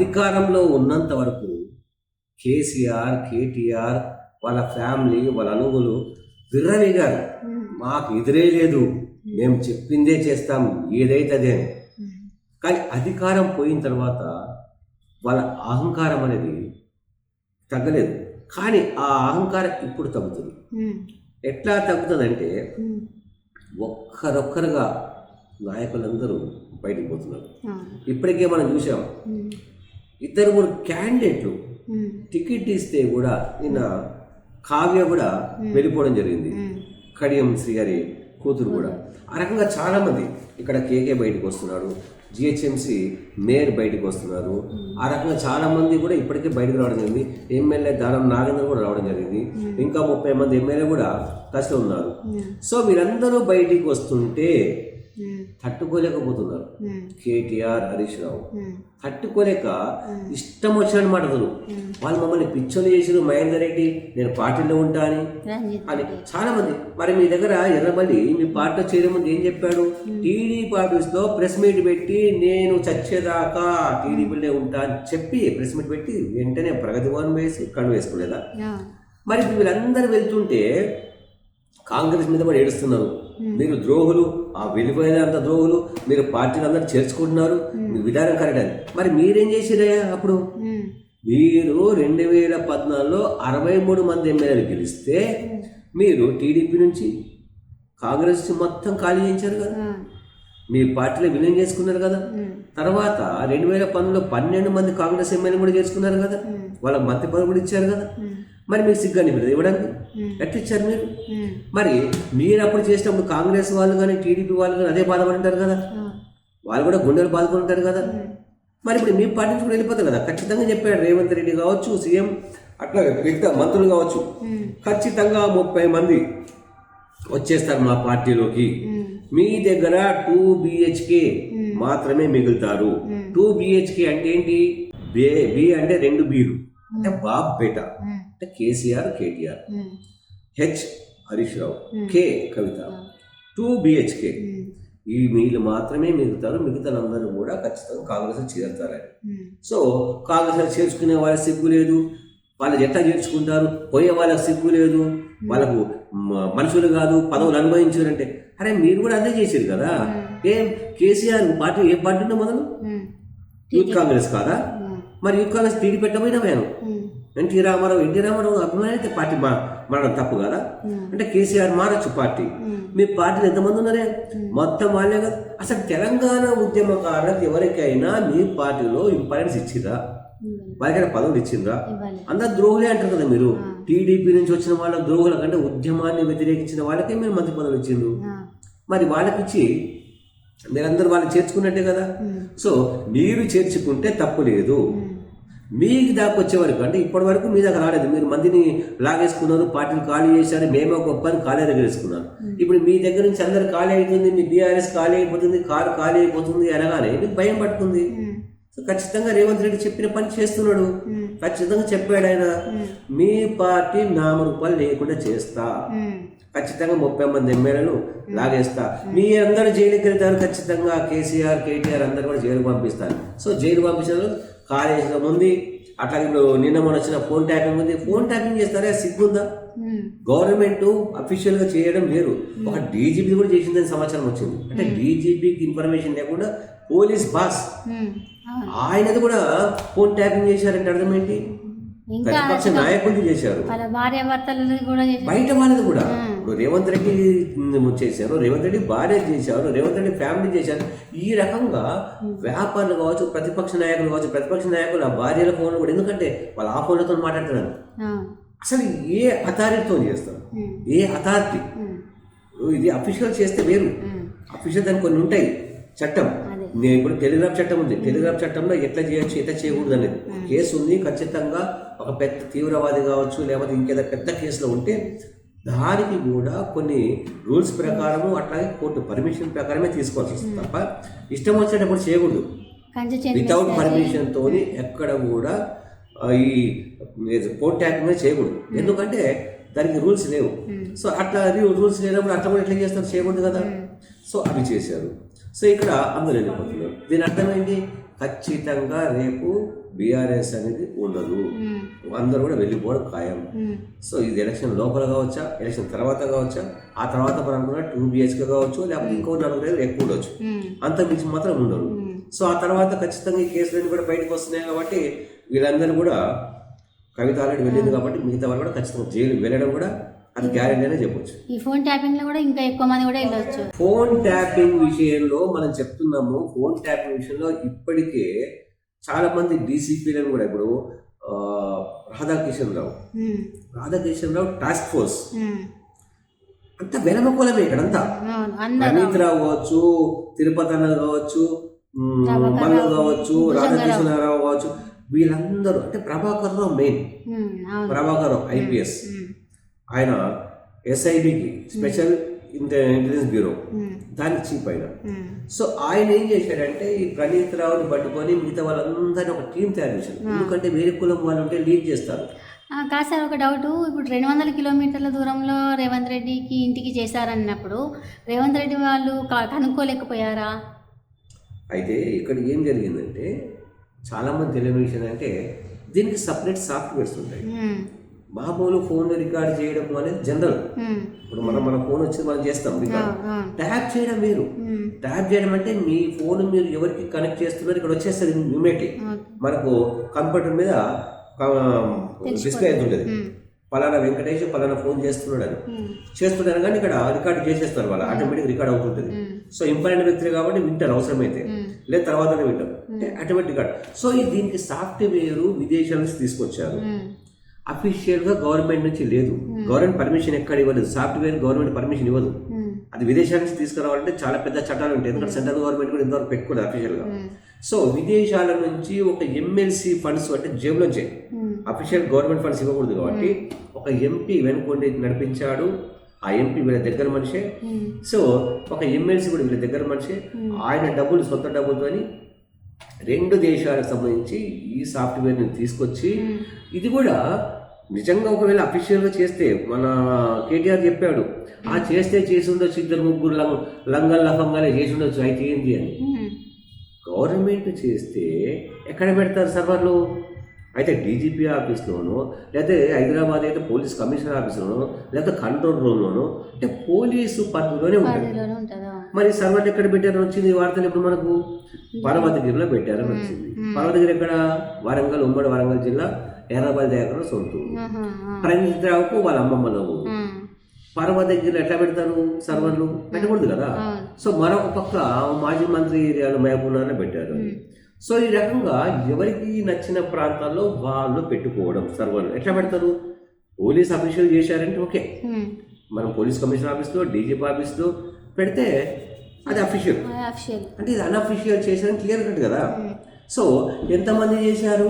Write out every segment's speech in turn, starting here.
అధికారంలో ఉన్నంత వరకు కేసీఆర్ కేటీఆర్ వాళ్ళ ఫ్యామిలీ వాళ్ళ అనుగులు విర్రవిగారు. మాకు ఎదురే లేదు. మేము చెప్పిందే చేస్తాం. ఏదైతే అదే. కానీ అధికారం పోయిన తర్వాత వాళ్ళ అహంకారం అనేది తగ్గలేదు. కానీ ఆ అహంకారం ఇప్పుడు తగ్గుతుంది. ఎట్లా తగ్గుతుందంటే ఒక్కరొక్కరుగా నాయకులందరూ బయటకు పోతున్నారు. ఇప్పటికే మనం చూసాం. ఇద్దరు మూడు క్యాండిడేట్లు టికెట్ ఇస్తే కూడా నిన్న కావ్య కూడా వెళ్ళిపోవడం జరిగింది. కడియం శ్రీ గారి కూతురు కూడా. ఆ రకంగా చాలా మంది ఇక్కడ కేకే బయటకు వస్తున్నాడు జిహెచ్ఎంసి మేయర్ బయటకు వస్తున్నారు. ఆ రకంగా చాలా మంది కూడా ఇప్పటికే బయటకు రావడం జరిగింది. ఎమ్మెల్యే దానం నాగేంద్ర కూడా రావడం జరిగింది. ఇంకా ముప్పై మంది ఎమ్మెల్యే కూడా కష్టం ఉన్నారు. సో వీరందరూ బయటికి వస్తుంటే తట్టుకోలేకపోతున్నారు. కేటీఆర్ హరీష్ రావు. తట్టుకోలేక ఇష్టం వచ్చినట్టు మాటలు వాళ్ళు మమ్మల్ని పిచ్చోలు చేసిరు మహేందర్ రెడ్డి నేను పార్టీలో ఉంటా అని. అని చాలా మంది. మరి మీ దగ్గర ఎర్రబల్లి మీ పార్టీలో చేరే ముందు ఏం చెప్పాడు? టీడీపీ ఆఫీస్లో ప్రెస్ మీట్ పెట్టి నేను చచ్చేదాకా టీడీపీలో ఉంటా అని చెప్పి ప్రెస్ మీట్ పెట్టి వెంటనే ప్రగతి భవన్ వేసి కన్ను వేసుకోలేదా మరి వీళ్ళందరూ వెళ్తుంటే కాంగ్రెస్ మీద కూడా ఏడుస్తున్నారు. మీరు ద్రోహులు ఆ విలువైనంత ద్రోహులు మీరు పార్టీని అందరూ చేర్చుకుంటున్నారు. మీ విధానం కరెక్ట్ అని. మరి మీరేం చేసిరయ్యా అప్పుడు? మీరు రెండు వేల పద్నాలుగులో అరవై మూడు మంది ఎమ్మెల్యేలు గెలిస్తే మీరు టీడీపీ నుంచి కాంగ్రెస్ మొత్తం ఖాళీ చేయించారు కదా. మీ పార్టీలో విలీనం చేసుకున్నారు కదా. తర్వాత రెండు వేల పంతొమ్మిదిలో పన్నెండు మంది కాంగ్రెస్ ఎమ్మెల్యే కూడా చేసుకున్నారు కదా. వాళ్ళకి మంత్రి పదవి కూడా ఇచ్చారు కదా. మరి మీకు సిగ్గాని మీరు ఇవ్వడానికి ఎట్లా ఇచ్చారు మీరు? మరి మీరు అప్పుడు చేసినప్పుడు కాంగ్రెస్ వాళ్ళు కానీ టీడీపీ వాళ్ళు కానీ అదే బాధపడి కదా? వాళ్ళు కూడా గుండెలు ఉంటారు కదా? మరి ఇప్పుడు మీ పార్టీ నుంచి కూడా వెళ్ళిపోతారు కదా? ఖచ్చితంగా చెప్పాడు రేవంత్ రెడ్డి కావచ్చు సీఎం అట్లా మిగతా మంత్రులు కావచ్చు. ఖచ్చితంగా ముప్పై మంది వచ్చేస్తారు మా పార్టీలోకి. మీ దగ్గర టూ బిహెచ్కే మాత్రమే మిగులుతారు. టూ బిహెచ్కే అంటే ఏంటి? బే బి అంటే రెండు బీలు. అంటే బాబ్ బేట. అంటే KCR KTR. H Harish Rao K Kavitha two BHK. ఈ వీళ్ళు మాత్రమే మిగులుతారు మిగతాలందరూ కూడా ఖచ్చితంగా కాంగ్రెస్ చేరుతారని సో కాంగ్రెస్ చేర్చుకునే వాళ్ళకి సిగ్గు లేదు. వాళ్ళు ఎట్లా చేర్చుకుంటారు? పోయే వాళ్ళకి సిగ్గు లేదు. వాళ్ళకు మనుషులు కాదు పదవులు అనుభవించారంటే. అరే మీరు కూడా అదే చేశారు కదా. ఏం కేసీఆర్ పార్టీ ఏ పార్టీ మొదలు? యూత్ కాంగ్రెస్ కాదా? మరి యూత్ కాంగ్రెస్ పెట్టబోయినామేను ఎన్టీ రామారావు ఎన్టీ రామారావు అభిమాని అయితే పార్టీ మా మారడం తప్పు కదా? అంటే కేసీఆర్ మారచ్చు పార్టీ. మీ పార్టీలు ఎంతమంది ఉన్నారే? మొత్తం వాళ్ళే కదా. అసలు తెలంగాణ ఉద్యమకారులకు ఎవరికైనా మీ పార్టీలో ఇంపార్టెన్స్ ఇచ్చిందా వాళ్ళకైనా పదవులు ఇచ్చిందా అందరు ద్రోహులే అంటారు కదా మీరు. టీడీపీ నుంచి వచ్చిన వాళ్ళ ద్రోహుల కంటే ఉద్యమాన్ని వ్యతిరేకించిన వాళ్ళకే మీరు మంత్రి పదవులు ఇచ్చిండ్రు మరి వాళ్ళకి ఇచ్చి మీరందరూ వాళ్ళు చేర్చుకున్నట్టే కదా. సో మీరు చేర్చుకుంటే తప్పు లేదు. మీకు దాకా వచ్చే వరకు అంటే ఇప్పటి వరకు మీ దాకా రాలేదు. మీరు మందిని లాగేసుకున్నారు పార్టీలు ఖాళీ చేశారు మేమే గొప్ప అని ఖాళీ వేసుకున్నారు ఇప్పుడు మీ దగ్గర నుంచి అందరు ఖాళీ అవుతుంది మీ బీఆర్ఎస్ ఖాళీ అయిపోతుంది కారు ఖాళీ అయిపోతుంది అనగానే మీకు భయం పట్టుకుంది. సో ఖచ్చితంగా రేవంత్ రెడ్డి చెప్పిన పని చేస్తున్నాడు. ఖచ్చితంగా చెప్పాడు ఆయన. మీ పార్టీ నామరూపాలు లేకుండా చేస్తా. ఖచ్చితంగా ముప్పై మంది ఎమ్మెల్యేలు లాగేస్తా. మీ అందరూ జైలుకి వెళ్తారు ఖచ్చితంగా కేసీఆర్ కేటీఆర్ అందరు కూడా జైలు పంపిస్తారు. సో జైలు పంపించారు కాలేజీలో ఉంది. అట్లాగే ఇప్పుడు నిన్న మొన్న వచ్చిన ఫోన్ ట్యాపింగ్ ఉంది. ఫోన్ ట్యాపింగ్ చేస్తారా? సిగ్గుందా? గవర్నమెంట్ అఫీషియల్గా చేయడం వేరు. ఒక డీజీపీ కూడా చేసిందని సమాచారం వచ్చింది. అంటే డీజీపీకి ఇన్ఫర్మేషన్ లేకుండా పోలీస్ బాస్ ఆయనది కూడా ఫోన్ ట్యాపింగ్ చేశారంటే అర్థం ఏంటి? ప్రతిపక్ష నాయకుడిని చేశారు. బయట వాళ్ళది కూడా. ఇప్పుడు రేవంత్ రెడ్డి చేశారు రేవంత్ రెడ్డి భార్య చేశారు రేవంత్ రెడ్డి ఫ్యామిలీ చేశారు. ఈ రకంగా వ్యాపారులు కావచ్చు ప్రతిపక్ష నాయకులు కావచ్చు ప్రతిపక్ష నాయకులు ఆ భార్యల ఫోన్ కూడా ఎందుకంటే వాళ్ళు ఆ ఫోన్లతో మాట్లాడుతున్నారు. అసలు ఏ అథారిటీతో చేస్తారు? ఏ అథారిటీ? ఇది అఫీషియల్ చేస్తే వేరు. అఫీషియల్ దానికి కొన్ని ఉంటాయి. చట్టం. నేను ఇప్పుడు టెలిగ్రాఫ్ చట్టం ఉంది. టెలిగ్రాఫ్ చట్టంలో ఎట్లా చేయొచ్చు ఎట్లా చేయకూడదు అనేది. కేసు ఉంది ఖచ్చితంగా ఒక పెద్ద తీవ్రవాది కావచ్చు లేకపోతే ఇంకేదో పెద్ద కేసులో ఉంటే దానికి కూడా కొన్ని రూల్స్ ప్రకారము అట్లాగే కోర్టు పర్మిషన్ ప్రకారమే తీసుకోవాల్సి వస్తుంది తప్ప ఇష్టం వచ్చినప్పుడు చేయకూడదు. వితౌట్ పర్మిషన్ తోని ఎక్కడ కూడా ఈ కోర్ట్ ట్యాక్ మీద చేయకూడదు. ఎందుకంటే దానికి రూల్స్ లేవు. సో అట్లా రూల్స్ లేనప్పుడు అట్లా కూడా ఎట్లా చేస్తారు? చేయకూడదు కదా. సో అవి చేశారు. సో ఇక్కడ అందరూ వెళ్ళిపోతున్నారు. దీని అర్థం ఏంటి? ఖచ్చితంగా రేపు బీఆర్ఎస్ అనేది ఉండదు. అందరూ కూడా వెళ్ళిపోవడం ఖాయం. సో ఇది ఎలక్షన్ లోపల కావచ్చా? ఎలక్షన్ తర్వాత కావచ్చా? ఆ తర్వాత మనం అనుకున్న టూ బిహెచ్కే కావచ్చు లేకపోతే ఇంకో నలుగురు ఎక్కువ ఉండొచ్చు. అంత మించి మాత్రం ఉండరు. సో ఆ తర్వాత ఖచ్చితంగా ఈ కేసులన్నీ కూడా బయటకు వస్తున్నాయి కాబట్టి వీళ్ళందరూ కూడా కవిత ఆల్రెడీ వెళ్ళింది కాబట్టి మిగతా వాళ్ళు కూడా ఖచ్చితంగా జైలు వెళ్ళడం కూడా అది గ్యారెంటీ అనే చెప్పొచ్చు. ఈ ఫోన్ ట్యాపింగ్లో కూడా ఇంకా ఎక్కువ మంది కూడా వెళ్ళొచ్చు. ఫోన్ ట్యాపింగ్ విషయంలో మనం చెప్తున్నాము ఫోన్ ట్యాపింగ్ విషయంలో ఇప్పటికే చాలా మంది డీసీపీలను కూడా ఇప్పుడు రాధాకిషన్ రావు రాధాకిషన్ రావు టాస్క్ ఫోర్స్. అంత వెలమకోలమే ఇక్కడంతా. అవును, అందరూ అమిత్ రావు కావచ్చు తిరుపతి అన్న కావచ్చు మల్లు కావచ్చు. రాధాకృష్ణ రావు కావచ్చు వీళ్ళందరూ అంటే ప్రభాకర్ రావు మెయిన్ ప్రభాకర్ రావు ఐపీఎస్. ఆయన ఎస్ఐబికి స్పెషల్ ఇంటెలిజెన్స్ బ్యూరో. ఉమ్, దానికి చీఫ్ ఆయన. ఉమ్, సో ఆయన ఏం చేశాడంటే ఈ ప్రణీత్ రావుని పట్టుకొని మిగతా వాళ్ళందరినీ ఒక టీం తయారు చేశాడు. ఎందుకంటే వేరే కులం వాళ్ళు ఉంటే లీడ్ చేస్తారు. కాదు సార్ ఒక డౌట్. ఇప్పుడు రెండు వందల కిలోమీటర్ల దూరంలో రేవంత్ రెడ్డికి ఇంటికి చేశారన్నప్పుడు రేవంత్ రెడ్డి వాళ్ళు కనుక్కోలేకపోయారా? అయితే ఇక్కడ ఏం జరిగిందంటే చాలా మంది తెలియని విషయం అంటే దీనికి సపరేట్ సాఫ్ట్వేర్స్ ఉంటాయి. మామూలు ఫోన్ రికార్డ్ చేయడం అనేది జనరల్. ఇప్పుడు మనం మన ఫోన్ వచ్చి మనం చేస్తాం రికార్డ్. ట్యాప్ చేయడం వేరు. ట్యాప్ చేయడం అంటే మీ ఫోన్ మీరు ఎవరికి కనెక్ట్ చేస్తున్నారు ఇక్కడ వచ్చేస్తుంది ఇమీడియట్లీ మనకు కంప్యూటర్ మీద డిస్ప్లే అవుతుంటుంది ఉమ్, పలానా వెంకటేష్ పలానా ఫోన్ చేస్తున్నాడు అని చేస్తున్నాడు కానీ ఇక్కడ రికార్డ్ చేసేస్తారు వాళ్ళు. ఆటోమేటిక్ రికార్డ్ అవుతుంటుంది. సో ఇంపార్టెంట్ వ్యక్తులు కాబట్టి వింటారు అవసరమైతే. లేదు తర్వాతనే వింటారు. Automatic record. సో ఈ దీనికి సాఫ్ట్వేర్ విదేశాల నుంచి తీసుకొచ్చారు. ఉమ్, అఫీషియల్గా గవర్నమెంట్ నుంచి లేదు. గవర్నమెంట్ పర్మిషన్ ఎక్కడ ఇవ్వలేదు. సాఫ్ట్వేర్ గవర్నమెంట్ పర్మిషన్ ఇవ్వదు. ఉమ్, అది విదేశాల నుంచి తీసుకురావాలంటే చాలా పెద్ద చట్టాలు ఉంటాయి. ఎందుకంటే సెంట్రల్ గవర్నమెంట్ కూడా ఇంతవరకు పెట్టుకోలేదు అఫీషియల్గా. ఉమ్, సో విదేశాల నుంచి ఒక ఎమ్మెల్సీ ఫండ్స్ అంటే జేబులోంచే అఫీషియల్ గవర్నమెంట్ ఫండ్స్ ఇవ్వకూడదు కాబట్టి ఒక ఎంపీ వెనుకొండి నడిపించాడు. ఆ ఎంపీ వీళ్ళ దగ్గర మనిషే. సో ఒక ఎమ్మెల్సీ కూడా వీళ్ళ దగ్గర మనిషే. ఆయన డబ్బులు సొంత డబ్బులతోని రెండు దేశాలకు సంబంధించి ఈ సాఫ్ట్వేర్ని తీసుకొచ్చి ఇది కూడా నిజంగా ఒకవేళ అఫీషియల్గా చేస్తే మన కేటీఆర్ చెప్పాడు ఆ చేస్తే చేసి ఉండొచ్చు ఇద్దరు ముగ్గురు లంగ లంగల్ లఫంగానే చేసి ఉండొచ్చు అయితే ఏంటి అని. గవర్నమెంట్ చేస్తే ఎక్కడ పెడతారు సర్వర్లు? అయితే డీజీపీ ఆఫీస్లోనో లేకపోతే హైదరాబాద్ అయితే పోలీస్ కమిషనర్ ఆఫీస్లోనో లేకపోతే కంట్రోల్ రూమ్లోనో అంటే పోలీసు పరిధిలోనే ఉంటుంది మరి సర్వర్లు ఎక్కడ పెట్టారని వచ్చింది వార్తలు ఇప్పుడు మనకు? పర్వతగిరిలో పెట్టారని వచ్చింది. పర్వతగిరి ఎక్కడ? వరంగల్ ఉమ్మడి వరంగల్ జిల్లా ఎర్రబల్ దగ్గర సొంతూరు. ఆహా, ఆ, ప్రణీత్ రావుకు వాళ్ళ అమ్మమ్మలో ఆ, పర్వతగిరిలో ఎట్లా పెడతారు? సర్వర్లు పెట్టకూడదు కదా. సో మరొక పక్క మాజీ మంత్రి ఏరియాలో మహబూబ్నగర్లో పెట్టారు. సో ఈ రకంగా ఎవరికి నచ్చిన ప్రాంతాల్లో వాళ్ళు పెట్టుకోవడం సర్వర్లు ఎట్లా పెడతారు? పోలీస్ అఫీషియల్ చేశారంటే ఓకే. మనం పోలీస్ కమిషనర్ ఆఫీస్లో డీజీపీ ఆఫీస్లో పెడితే అది అఫీషియల్ అంటే ఇది అన్అఫీషియల్ చేశారని క్లియర్ కట్ కదా? సో ఎంతమంది చేశారు?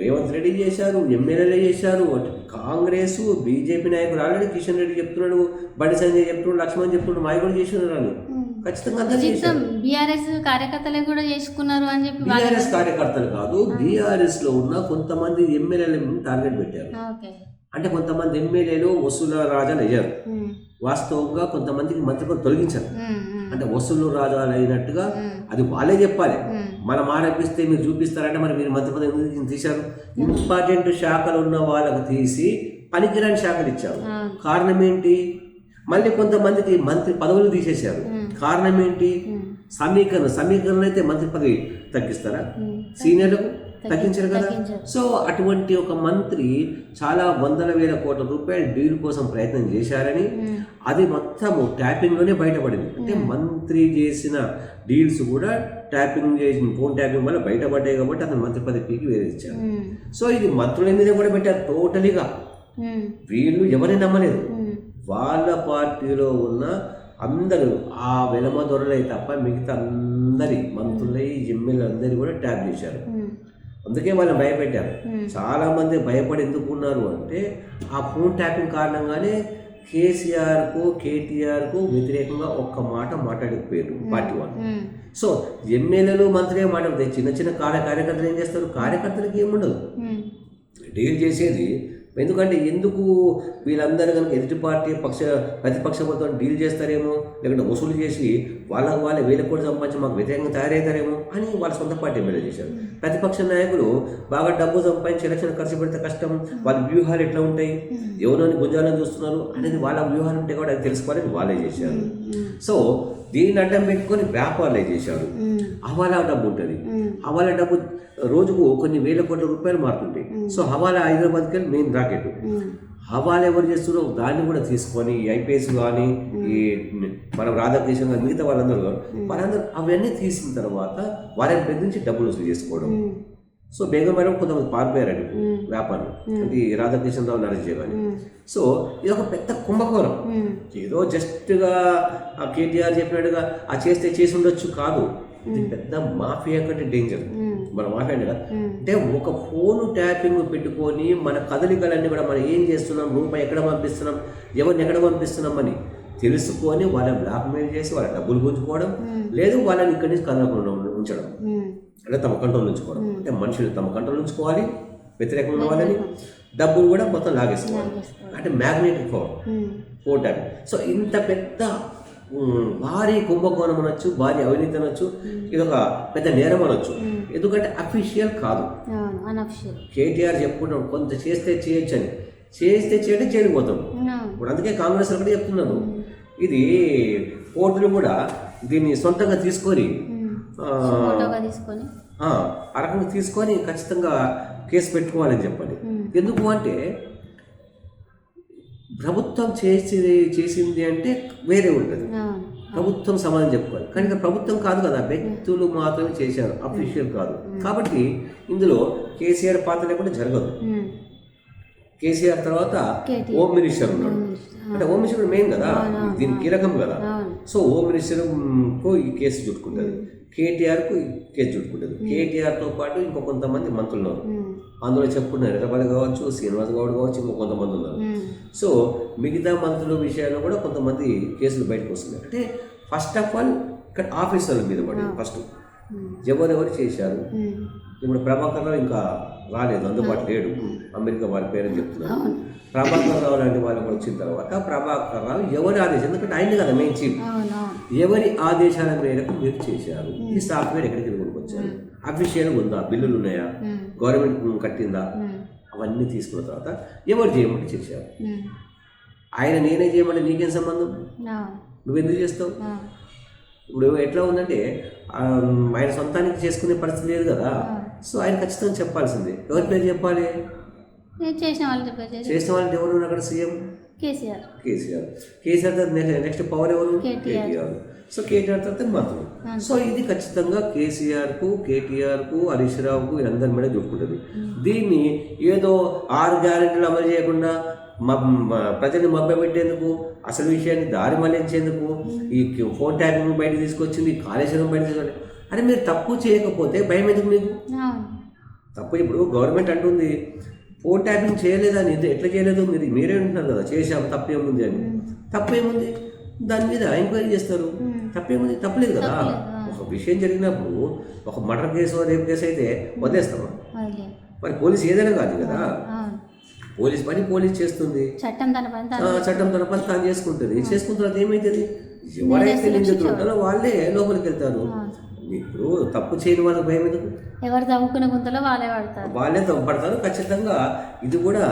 రేవంత్ రెడ్డి చేశారు ఎమ్మెల్యేలే చేశారు కాంగ్రెస్ బీజేపీ నాయకులు ఆల్రెడీ కిషన్ రెడ్డి చెప్తున్నాడు బండి సంజయ్ చెప్తున్నాడు లక్ష్మణ్ చెప్తున్నాడు మాయ కూడా చేసినారు వాళ్ళు. ఖచ్చితంగా బీఆర్ఎస్ కార్యకర్తలే కూడా చేసుకున్నారు అని చెప్పి వాళ్ళు బీఆర్ఎస్ కార్యకర్తలు కాదు బీఆర్ఎస్లో ఉన్న కొంతమంది ఎమ్మెల్యేలను టార్గెట్ పెట్టారు. ఓకే అంటే కొంతమంది ఎమ్మెల్యేలు వసూల రాజాలు అయ్యారు వాస్తవంగా కొంతమందికి మంత్రి తొలగించారు. అంటే వసూలు అయినట్టుగా అది వాళ్ళే చెప్పాలి. మనం ఆరోపిస్తే మీరు చూపిస్తారంటే మరి మీరు మంత్రి పదవి ఎందుకు తీశారు? ఇంపార్టెంట్ శాఖలు ఉన్న వాళ్ళకు తీసి పనికిరాని శాఖలు ఇచ్చారు. కారణం ఏంటి? మళ్ళీ కొంతమందికి మంత్రి పదవులు తీసేశారు. కారణం ఏంటి? సమీకరణ సమీకరణ అయితే మంత్రి పదవి తగ్గిస్తారా? సీనియర్లకు తగ్గించరు కదా. సో అటువంటి ఒక మంత్రి చాలా వందల వేల కోట్ల రూపాయల డీల్ కోసం ప్రయత్నం చేశారని అది మొత్తము ట్యాపింగ్లోనే బయటపడింది. అంటే మంత్రి చేసిన డీల్స్ కూడా ట్యాపింగ్ చేసిన ఫోన్ ట్యాపింగ్ వల్ల బయటపడ్డాయి కాబట్టి అతను మంత్రి పదవికి వేరే ఇచ్చారు. సో ఇది మంత్రుల మీద కూడా పెట్టారు టోటలీగా. వీళ్ళు ఎవరిని నమ్మలేదు. వాళ్ళ పార్టీలో ఉన్న అందరూ ఆ వెలమ దొరలే తప్ప మిగతా అందరి మంత్రులై ఎమ్మెల్యే అందరి కూడా ట్యాప్ చేశారు. అందుకే వాళ్ళని భయపెట్టారు. చాలా మంది భయపడి ఎందుకు ఉన్నారు అంటే ఆ ఫోన్ ట్యాపింగ్ కారణంగానే కేసీఆర్కు కేటీఆర్కు వ్యతిరేకంగా ఒక్క మాట మాట్లాడకపోయారు పార్టీ వాళ్ళు. సో ఎమ్మెల్యేలు మంత్రి మాట్లాడతాయి చిన్న చిన్న కార్య కార్యకర్తలు ఏం చేస్తారు? కార్యకర్తలకి ఏముండదు. డీల్ చేసేది ఎందుకంటే ఎందుకు వీళ్ళందరూ కనుక ఎదుటి పార్టీ పక్ష ప్రతిపక్షంతో డీల్ చేస్తారేమో లేకుంటే వసూలు చేసి వాళ్ళకు వాళ్ళే వేల కోట్లు సంపాదించి మాకు వ్యతిరేకంగా తయారవుతారేమో అని వాళ్ళ సొంత పార్టీ ఎమ్మెల్యే చేశారు. ప్రతిపక్ష నాయకులు బాగా డబ్బు సంపాదించి ఎలక్షన్ ఖర్చు పెడితే కష్టం వాళ్ళ వ్యూహాలు ఎట్లా ఉంటాయి? ఎవరోని గుంజాలని చూస్తున్నారు అనేది వాళ్ళ వ్యూహాలు ఉంటాయి కూడా అది తెలుసుకోవాలని వాళ్ళే చేశారు. సో దీన్ని అడ్డం పెట్టుకొని వ్యాపారాలే చేశారు హవాలా డబ్బు ఉంటుంది. హవాలా డబ్బు రోజుకు కొన్ని వేల కోట్ల రూపాయలు మారుతుంటాయి. సో హవాలా హైదరాబాద్కి వెళ్ళి మెయిన్ రాకెట్. హవాలా ఎవరు చేస్తున్నారో దాన్ని కూడా తీసుకొని ఐపీఎస్ కానీ ఈ మనం రాధాకృష్ణ కానీ మిగతా వాళ్ళందరూ వాళ్ళందరూ అవన్నీ తీసిన తర్వాత వాళ్ళని బెదిరించి డబ్బులు వసూలు చేసుకోవడం. సో బేగం మేడం కొంతమంది పారిపోయారండి వ్యాపారం అంటే ఈ రాధాకృష్ణరావు నరేష్ కానీ సో ఇది ఒక పెద్ద కుంభకోణం. ఏదో జస్ట్గా ఆ కేటీఆర్ చెప్పినట్టుగా ఆ చేస్తే చేసి ఉండొచ్చు కాదు. ఇది పెద్ద మాఫియా కంటే డేంజర్. మన మాఫియా అంటే కదా? అంటే ఒక ఫోన్ ట్యాపింగ్ పెట్టుకొని మన కదలికలన్నీ కూడా మనం ఏం చేస్తున్నాం? రూపాయి ఎక్కడ పంపిస్తున్నాం? ఎవరిని ఎక్కడ పంపిస్తున్నాం అని తెలుసుకొని వాళ్ళని బ్లాక్మెయిల్ చేసి వాళ్ళ డబ్బులు గుంజుకోవడం లేదు వాళ్ళని ఇక్కడి నుంచి కదలకుండా ఉంచడం. అంటే తమ కంట్రోల్ ఉంచుకోవడం అంటే మనుషులు తమ కంట్రోల్ ఉంచుకోవాలి వ్యతిరేకంగా ఉన్న వాళ్ళని డబ్బులు కూడా మొత్తం లాగేసుకోవాలి. అంటే magnetic power for tap so ఇంత పెద్ద భారీ కుంభకోణం అనొచ్చు భారీ అవినీతి అనొచ్చు ఇది ఒక పెద్ద నేరం అనొచ్చు. ఎందుకంటే అఫీషియల్ కాదు. కేటీఆర్ చెప్పుకుంటాం కొంత చేస్తే చేయొచ్చు అని చేస్తే చేయడం చేయకపోతాం. ఇప్పుడు అందుకే కాంగ్రెస్ ఒకటి చెప్తున్నారు. ఇది కోర్టులు కూడా దీన్ని సొంతంగా తీసుకొని తీసుకొని? ఆ రకంగా తీసుకొని ఖచ్చితంగా కేసు పెట్టుకోవాలని చెప్పండి. ఎందుకు అంటే ప్రభుత్వం చేసి చేసింది అంటే వేరే ఉంటుంది. ప్రభుత్వం సమాధానం చెప్పుకోవాలి. కానీ ప్రభుత్వం కాదు కదా వ్యక్తులు మాత్రమే చేశారు. అఫీషియల్ కాదు. కాబట్టి ఇందులో కేసీఆర్ పాత్ర లేకుండా జరగదు. కేసీఆర్ తర్వాత. హోమ్ మినిస్టర్ ఉన్నాడు. అంటే హోమ్ మినిస్టర్ మెయిన్ కదా. దీని కీలకం కదా. సో హోమ్ మినిస్టర్కు ఈ కేసు చుట్టుకుంటుంది. కేటీఆర్కు ఈ కేసు చుట్టుకుంటుంది. కేటీఆర్తో పాటు ఇంకో కొంతమంది మంత్రులు ఉన్నారు. అందులో చెప్పుకున్నారు ఎర్రబల్లి కావచ్చు శ్రీనివాస్ గౌడ్ కావచ్చు ఇంకో కొంతమంది ఉన్నారు. సో మిగతా మంత్రుల విషయాల్లో కూడా కొంతమంది కేసులు బయటకు వస్తున్నాయి. అంటే ఫస్ట్ ఆఫ్ ఆల్ ఇక్కడ ఆఫీసర్ల మీద పడి ఫస్ట్. ఎవరెవరు చేశారు. ఇప్పుడు ప్రభాకర్ ఇంకా రాలేదు అందుబాటు లేడు. అమెరికా వారి పేరని చెప్తున్నారు. ప్రభాకర్ రావు లాంటి వాళ్ళు కూడా వచ్చిన తర్వాత ప్రభాకర్ రావు ఎవరి ఆదేశం? ఎందుకంటే ఆయన కదా మెయిన్ చీఫ్ ఎవరి ఆదేశాల మేరకు మీరు చేశారు? ఈ సాఫ్ట్వేర్ ఎక్కడికి కొనుక్కొచ్చారు అఫీషియల్ ఉందా? బిల్లులు ఉన్నాయా. గవర్నమెంట్ కట్టిందా. అవన్నీ తీసుకున్న తర్వాత ఎవరు చేయమంటే చేశారు. ఆయన నేనే చేయమంటే నీకేం సంబంధం? నువ్వు ఎందుకు చేస్తావు? ఇప్పుడు ఎట్లా ఉందంటే ఆయన సొంతానికి చేసుకునే పరిస్థితి లేదు కదా. సో ఆయన ఖచ్చితంగా చెప్పాల్సిందే. ఎవరి పేరు చెప్పాలి? చేసిన వాళ్ళు చేసిన ఎవరు అక్కడ సీఎం? కేసీఆర్. కేసీఆర్. కేసీఆర్ తర్వాత నెక్స్ట్ పవర్ ఎవరు? కేటీఆర్. సో కేటీఆర్ తర్వాత మంత్రులు సో ఇది ఖచ్చితంగా కేసీఆర్కు కేటీఆర్కు హరీష్ రావుకు వీళ్ళందరి మీద చుట్టుకుంటుంది దీన్ని ఏదో ఆరు గ్యారెంటీలు అమలు చేయకుండా ప్రజల్ని మభ్యపెట్టేందుకు అసలు విషయాన్ని దారి మళ్ళించేందుకు ఈ ఫోన్ ట్యాపింగ్ బయట తీసుకొచ్చింది కాళేశ్వరం బయట తీసుకొచ్చింది. అరే మీరు తప్పు చేయకపోతే భయం ఎందుకు మీకు? తప్పు ఇప్పుడు గవర్నమెంట్ అంటుంది ఫోన్ ట్యాపింగ్ చేయలేదని ఎట్లా చేయలేదు? మీరు మీరే ఉంటున్నారు కదా చేశాం తప్పేముంది అని. తప్పేముంది దాని మీద ఎంక్వైరీ చేస్తారు. తప్పేముంది తప్పలేదు కదా. ఒక విషయం జరిగినప్పుడు ఒక మర్డర్ కేసు రేపు కేసు అయితే వదిలేస్తామా? వదిలే. మరి పోలీస్ ఏదైనా కాదు కదా. పోలీస్ పని పోలీస్ చేస్తుంది. చట్టం తన పని చట్టం తన పని తాను చేసుకుంటుంది. చేసుకున్న తర్వాత ఏమవుతుంది ఎవరైతే నిందితులు ఉంటారో వాళ్ళే లోపలికి వెళ్తారు. ఇప్పుడు తప్పు చేయని వాళ్ళకి భయం ఎందుకు? ఎవరు తవ్వుకున్న గుంతలో వాళ్ళే పడతారు వాళ్ళే పడతారు ఖచ్చితంగా ఇది కూడా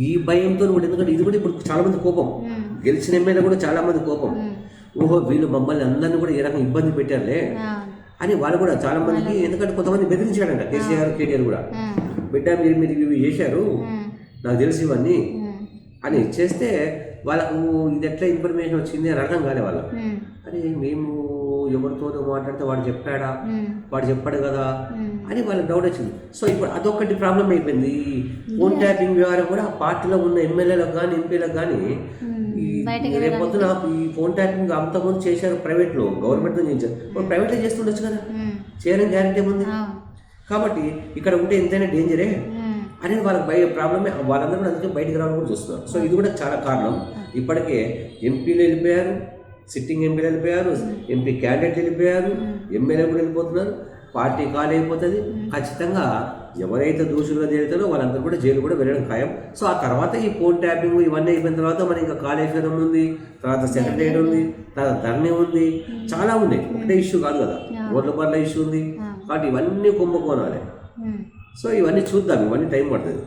ఈ భయంతో కూడా ఎందుకంటే ఇది కూడా ఇప్పుడు చాలా మంది కోపం. గెలిచిన ఎమ్మెల్యే కూడా చాలా మంది కోపం. ఓహో వీళ్ళు మమ్మల్ని అందరినీ కూడా ఏ రకంగా ఇబ్బంది పెట్టారులే అని వాళ్ళు కూడా చాలా మందికి ఎందుకంటే కొంతమంది బెదిరించాడంట కేసీఆర్ కేటీఆర్ కూడా. బిడ్డ మీరు మీరు ఇవి చేశారు. నాకు తెలిసి ఇవన్నీ. అని చేస్తే వాళ్ళకు ఇది ఎట్లా ఇన్ఫర్మేషన్ వచ్చింది? అని అర్థం కాలే వాళ్ళకు. ఉమ్. అరే మేము ఎవరితోనో మాట్లాడితే వాడు చెప్పాడా. వాడు చెప్పాడు కదా. అని వాళ్ళకి డౌట్ వచ్చింది. సో ఇప్పుడు అదొకటి ప్రాబ్లం అయిపోయింది. ఈ ఫోన్ ట్యాపింగ్ వ్యవహారం కూడా ఆ పార్టీలో ఉన్న ఎమ్మెల్యేలకు కానీ ఎంపీలకు కానీ ఉమ్. ఈ ఫోన్ ట్యాపింగ్ అంతకుముందు చేశారు ప్రైవేట్లో గవర్నమెంట్తో ఇప్పుడు ప్రైవేట్లో చేస్తుండొచ్చు కదా. చేయడం గ్యారంటీ ఏముంది? అవును. కాబట్టి ఇక్కడ ఉంటే ఎంతైనా డేంజరే. అనేది వాళ్ళకి బయట ప్రాబ్లమే వాళ్ళందరూ కూడా అందుకే బయటికి రావడం కూడా చూస్తున్నారు. సో ఇది కూడా చాలా కారణం. ఇప్పటికే ఎంపీలు వెళ్ళిపోయారు సిట్టింగ్ ఎంపీలు వెళ్ళిపోయారు ఎంపీ క్యాండిడేట్ వెళ్ళిపోయారు ఎమ్మెల్యే కూడా వెళ్ళిపోతున్నారు పార్టీ కాల్ అయిపోతుంది. ఖచ్చితంగా ఎవరైతే దోషులుగా తేలుతారో వాళ్ళందరూ కూడా జైలు కూడా వెళ్ళడం ఖాయం. సో ఆ తర్వాత ఈ ఫోన్ ట్యాపింగ్ ఇవన్నీ అయిపోయిన తర్వాత మన ఇంకా కాళేశ్వరం ఉంది తర్వాత సెక్రటరియట్ ఉంది తర్వాత ధర్నీ ఉంది. చాలా ఉన్నాయి. ఒకటే ఇష్యూ కాదు కదా. ఓట్ల పర్ల ఇష్యూ ఉంది. కాబట్టి ఇవన్నీ కుంభకోణాలే. సో ఇవన్నీ చూద్దాం. ఇవన్నీ టైం పడుతుంది.